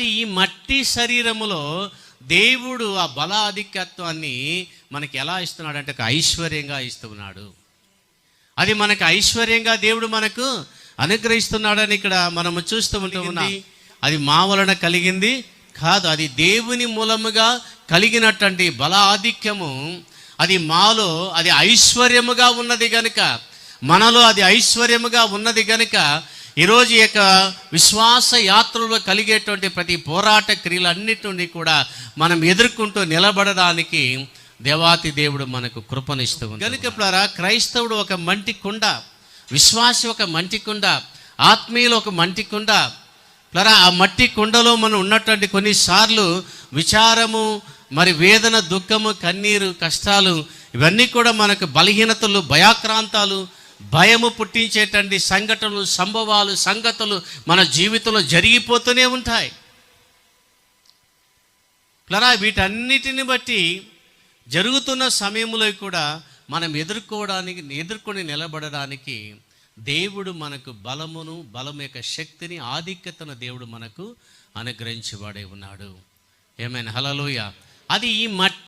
ఈ మట్టి శరీరములో దేవుడు ఆ బల ఆధిక్యత్వాన్ని మనకి ఎలా ఇస్తున్నాడు అంటే ఒక ఐశ్వర్యంగా ఇస్తున్నాడు. అది మనకు ఐశ్వర్యంగా దేవుడు మనకు అనుగ్రహిస్తున్నాడని ఇక్కడ మనము చూస్తూ ఉంటాం అది మా వలన కలిగింది కాదు అది దేవుని మూలముగా కలిగినటువంటి బల ఆధిక్యము అది మాలో అది ఐశ్వర్యముగా ఉన్నది గనుక మనలో అది ఐశ్వర్యముగా ఉన్నది గనుక ఈరోజు యొక్క విశ్వాస యాత్రలో కలిగేటువంటి ప్రతి పోరాట క్రియలన్నిటిని కూడా మనం ఎదుర్కొంటూ నిలబడడానికి దేవాతి దేవుడు మనకు కృపనిస్తూ ఉంది కనుక క్రైస్తవుడు ఒక మంటి కుండ విశ్వాసి ఒక మంటి కుండ ఆత్మీయులు ఒక మంటి కుండ. ప్లరా ఆ మట్టి కుండలో మనం ఉన్నటువంటి కొన్నిసార్లు విచారము మరి వేదన దుఃఖము కన్నీరు కష్టాలు ఇవన్నీ కూడా మనకు బలహీనతలు భయాక్రాంతాలు భయము పుట్టించేటువంటి సంఘటనలు సంభవాలు సంగతులు మన జీవితంలో జరిగిపోతూనే ఉంటాయి. ప్లరా వీటన్నిటిని బట్టి జరుగుతున్న సమయంలో కూడా మనం ఎదుర్కోవడానికి ఎదుర్కొని నిలబడడానికి దేవుడు మనకు బలమును బలం యొక్క శక్తిని ఆధిక్యతను దేవుడు మనకు అనుగ్రహించబడే ఉన్నాడు. ఏమైనా హలలోయ అది ఈ మట్టి